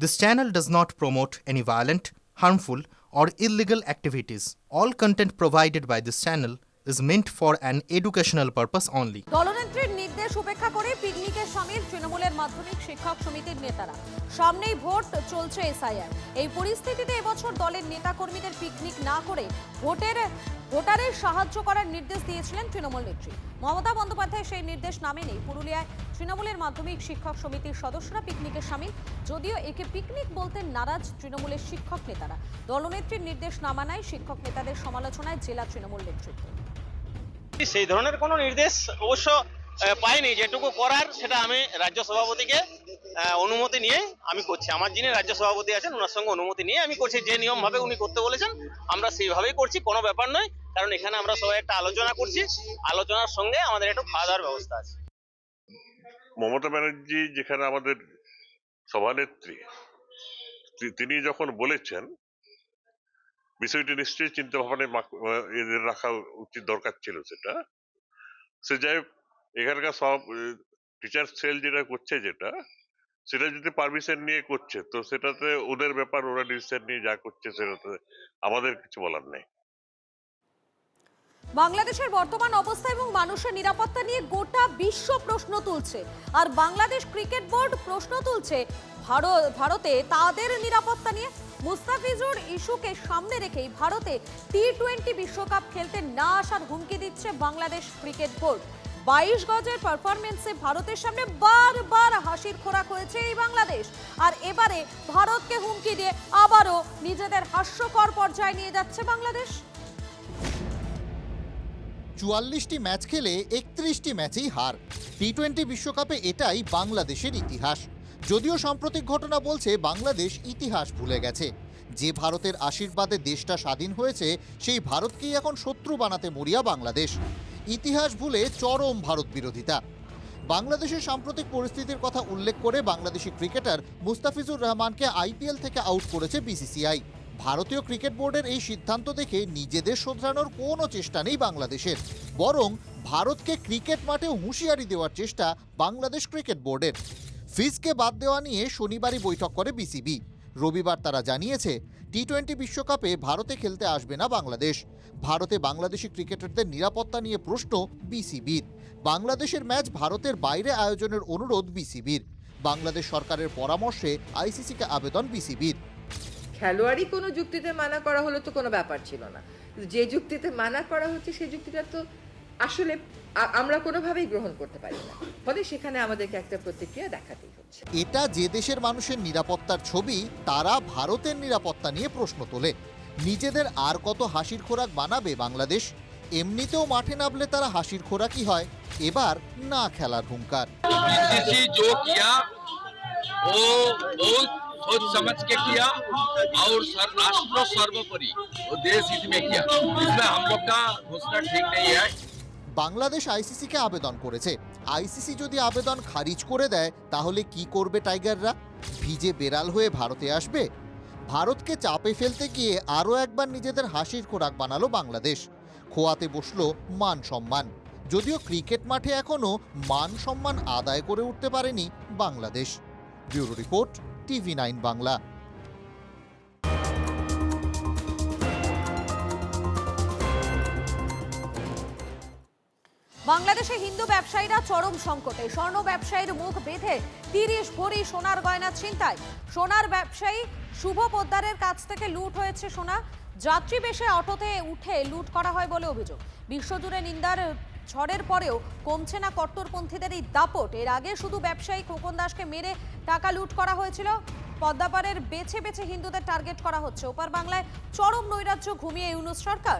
This channel does not promote any violent, harmful, or illegal activities. All content provided by this channel is meant for an educational purpose only. দলনেত্রীর নির্দেশ উপেক্ষা করে পিকনিকে সামিল তৃণমূলের মাধ্যমিক শিক্ষক সমিতির নেতারা সামনেই ভোট চলছে এসআইআর এই পরিস্থিতিতে এবছর দলের নেতাকর্মীদের পিকনিক না করে ভোটের ভোটারের সাহায্য করার নির্দেশ দিয়েছিলেন তৃণমূল নেত্রী মমতা বন্দ্যোপাধ্যায় সেই নির্দেশ না মেনেই পুরুলিয়ায় তৃণমূলের মাধ্যমিক শিক্ষক সমিতির সদস্যরা পিকনিকে সামিল, যদিও একে পিকনিক বলতে নারাজ তৃণমূলের শিক্ষক নেতারা। দলনেত্রীর নির্দেশ না মানায় শিক্ষক নেতাদের সমালোচনায় জেলা তৃণমূল নেতৃত্ব। সেই ধরনের কোনো নির্দেশ অবশ্য পাইনি। যেটুকু করার সেটা আমি রাজ্য সভাপতিকে অনুমতি নিয়ে আমি করছি। আমার যিনি রাজ্য সভাপতি আছেন, ওনার সঙ্গে অনুমতি নিয়ে আমি করছি। যে নিয়ম ভাবে উনি করতে বলেছেন, আমরা সেইভাবেই করছি। কোনো ব্যাপার নয়। কারণ এখানে আমরা সবাই একটা আলোচনা করছি। আলোচনার সঙ্গে আমাদের একটু খাওয়া দাওয়ার ব্যবস্থা আছে। মমতা ব্যানার্জি যেখানে আমাদের সভানেত্রী তিনি যখন বলেছেন, বিষয়টি নিশ্চয়ই চিন্তা ভাবনায় রাখা উচিত, দরকার ছিল সেটা। সে যাই এখানকার সব টিচার সেল যেটা করছে যেটা, সেটা যদি পারমিশন নিয়ে করছে, তো সেটাতে ওদের ব্যাপার, ওরা ডিসিশন নিয়ে যা করছে, সেটাতে আমাদের কিছু বলার নেই। বাংলাদেশের বর্তমান অবস্থা এবং মানুষের নিরাপত্তা নিয়ে গোটা বিশ্ব প্রশ্ন তুলছে। আর বাংলাদেশ ক্রিকেট বোর্ড প্রশ্ন তুলছে ভারত ভারতে তাদের নিরাপত্তা নিয়ে। মুস্তাফিজুর ইস্যুকে সামনে রেখেই ভারতে টি টোয়েন্টি বিশ্বকাপ খেলতে না আসার হুমকি দিচ্ছে বাংলাদেশ ক্রিকেট বোর্ড। বাইশ গজের পারফরমেন্সে ভারতের সামনে বারবার হাসির খোরাক হয়েছে এই বাংলাদেশ। আর এবারে ভারতকে হুমকি দিয়ে আবারও নিজেদের হাস্যকর পর্যায়ে নিয়ে যাচ্ছে বাংলাদেশ। চুয়াল্লিশটি ম্যাচ খেলে একত্রিশটি ম্যাচেই হার। টি টোয়েন্টি বিশ্বকাপে এটাই বাংলাদেশের ইতিহাস। যদিও সাম্প্রতিক ঘটনা বলছে বাংলাদেশ ইতিহাস ভুলে গেছে। যে ভারতের আশীর্বাদে দেশটা স্বাধীন হয়েছে, সেই ভারতকেই এখন শত্রু বানাতে মরিয়া বাংলাদেশ। ইতিহাস ভুলে চরম ভারত বিরোধিতা। বাংলাদেশের সাম্প্রতিক পরিস্থিতির কথা উল্লেখ করে বাংলাদেশি ক্রিকেটার মুস্তাফিজুর রহমানকে আইপিএল থেকে আউট করেছে বিসিসিআই। ভারতীয় ক্রিকেট বোর্ডের এই সিদ্ধান্ত দেখে নিজেদের শোধরানোর কোনো চেষ্টা নেই বাংলাদেশের। বরং ভারতকে ক্রিকেট মাঠে হুঁশিয়ারি দেওয়ার চেষ্টা বাংলাদেশ ক্রিকেট বোর্ডের। ফিজকে বাদ দেওয়া নিয়ে শনিবারই বৈঠক করে বিসিবি। রবিবার তারা জানিয়েছে টি টোয়েন্টি বিশ্বকাপে ভারতে খেলতে আসবে না বাংলাদেশ। ভারতে বাংলাদেশি ক্রিকেটারদের নিরাপত্তা নিয়ে প্রশ্ন বিসিবির। বাংলাদেশের ম্যাচ ভারতের বাইরে আয়োজনের অনুরোধ বিসিবির। বাংলাদেশ সরকারের পরামর্শে আইসিসিকে আবেদন বিসিবির। খেলোয়াড়ই কোনো যুক্তিতে মানা করা হলে তো কোনো ব্যাপার ছিল না। যে যুক্তিতে মানা করা হচ্ছে সেই যুক্তিটা তো আসলে আমরা কোনোভাবেই গ্রহণ করতে পারি না। ফলে সেখানে আমাদেরকে একটা প্রতিক্রিয়া দেখাতেই হচ্ছে। এটা যে দেশের মানুষের নিরাপত্তার ছবি তারা ভারতের নিরাপত্তা নিয়ে প্রশ্ন তোলে। নিজেদের আর কত হাসির খোরাক বানাবে বাংলাদেশ? এমনিতেও মাঠে নামলে তারা হাসির খোরাকই হয়। এবার না খেলার হুঙ্কার। बीसीसी जो किया वो बहुत सोच समझ के किया और सर राष्ट्र सर्वोपरि वो देश हित में किया इसमें हम लोग का घोषणा ठीक नहीं है বাংলাদেশ আইসিসিকে আবেদন করেছে আইসিসি যদি আবেদন খারিজ করে দেয় তাহলে কি করবে টাইগাররা ভিজে বেড়াল হয়ে ভারতে আসবে ভারতকে চাপে ফেলতে গিয়ে আরও একবার নিজেদের হাসির খোরাক বানালো বাংলাদেশ খোয়াতে বসলো মান সম্মান যদিও ক্রিকেট মাঠে এখনও মান সম্মান আদায় করে উঠতে পারেনি Bangladesh bureau report TV nine Bangla. বাংলাদেশে হিন্দু ব্যবসায়ীরা চরম সংকটে। স্বর্ণ ব্যবসায়ীর মুখ বেঁধে তিরিশ ভরি সোনার গয়না ছিনতাই। সোনার ব্যবসায়ী শুভ পোদ্দারের কাছ থেকে লুট হয়েছে সোনা। যাত্রী বেশে অটোতে উঠে লুট করা হয় বলে অভিযোগ। বিশ্বজুড়ে নিন্দার ঝড়ের পরেও কমছে না কট্টরপন্থীদের এই দাপট। এর আগে শুধু ব্যবসায়ী খোকন দাসকে মেরে টাকা লুট করা হয়েছিল। পদ্মাপাড়ের বেছে বেছে হিন্দুদের টার্গেট করা হচ্ছে। ওপার বাংলায় চরম নৈরাজ্য ঘুমিয়ে ইউনুস সরকার।